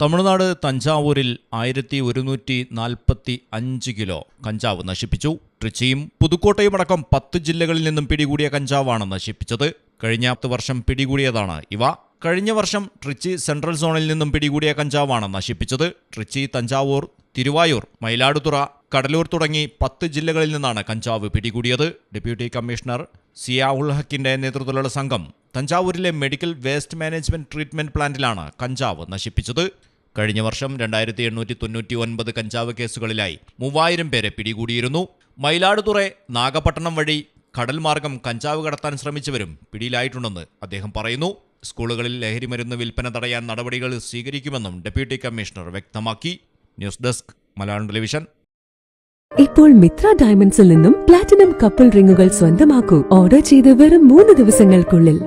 തമിഴ്നാട് തഞ്ചാവൂരിൽ ആയിരത്തി ഒരുന്നൂറ്റി നാൽപ്പത്തി അഞ്ച് കിലോ കഞ്ചാവ് നശിപ്പിച്ചു. ട്രിച്ചിയും പുതുക്കോട്ടയും അടക്കം പത്ത് ജില്ലകളിൽ നിന്നും പിടികൂടിയ കഞ്ചാവാണ് നശിപ്പിച്ചത്. കഴിഞ്ഞ പത്ത് വർഷം പിടികൂടിയതാണ് ഇവ. കഴിഞ്ഞ വർഷം ട്രിച്ചി സെൻട്രൽ സോണിൽ നിന്നും പിടികൂടിയ കഞ്ചാവാണ് നശിപ്പിച്ചത്. ട്രിച്ചി തഞ്ചാവൂർ തിരുവായൂർ മയിലാടുതുറ കടലൂർ തുടങ്ങി പത്ത് ജില്ലകളിൽ നിന്നാണ് കഞ്ചാവ് പിടികൂടിയത്. ഡെപ്യൂട്ടി കമ്മീഷണർ സിയ ഉൾ ഹക്കിന്റെ നേതൃത്വത്തിലുള്ള സംഘം തഞ്ചാവൂരിലെ മെഡിക്കൽ വേസ്റ്റ് മാനേജ്മെന്റ് ട്രീറ്റ്മെന്റ് പ്ലാന്റിലാണ് കഞ്ചാവ് നശിപ്പിച്ചത്. കഴിഞ്ഞ വർഷം രണ്ടായിരത്തി എണ്ണൂറ്റി തൊണ്ണൂറ്റി ഒൻപത് കഞ്ചാവ് കേസുകളിലായി മൂവായിരം പേരെ പിടികൂടിയിരുന്നു. മയിലാടുതുറ നാഗപട്ടണം വഴി കടൽമാർഗം കഞ്ചാവ് കടത്താൻ ശ്രമിച്ചവരും പിടിയിലായിട്ടുണ്ടെന്ന് അദ്ദേഹം പറയുന്നു. സ്കൂളുകളിൽ ലഹരിമരുന്ന് വിൽപ്പന തടയാൻ നടപടികൾ സ്വീകരിക്കുമെന്നും ഡെപ്യൂട്ടി കമ്മീഷണർ വ്യക്തമാക്കി. News desk Malayalam television. ഇപ്പോൾ മിത്ര ഡയമണ്ട്സിൽ നിന്നും പ്ലാറ്റിനം കപ്പിൾ റിങ്ങുകൾ സ്വന്തമാക്കൂ. ഓർഡർ ചെയ്ത് വെറും മൂന്ന് ദിവസങ്ങൾക്കുള്ളിൽ.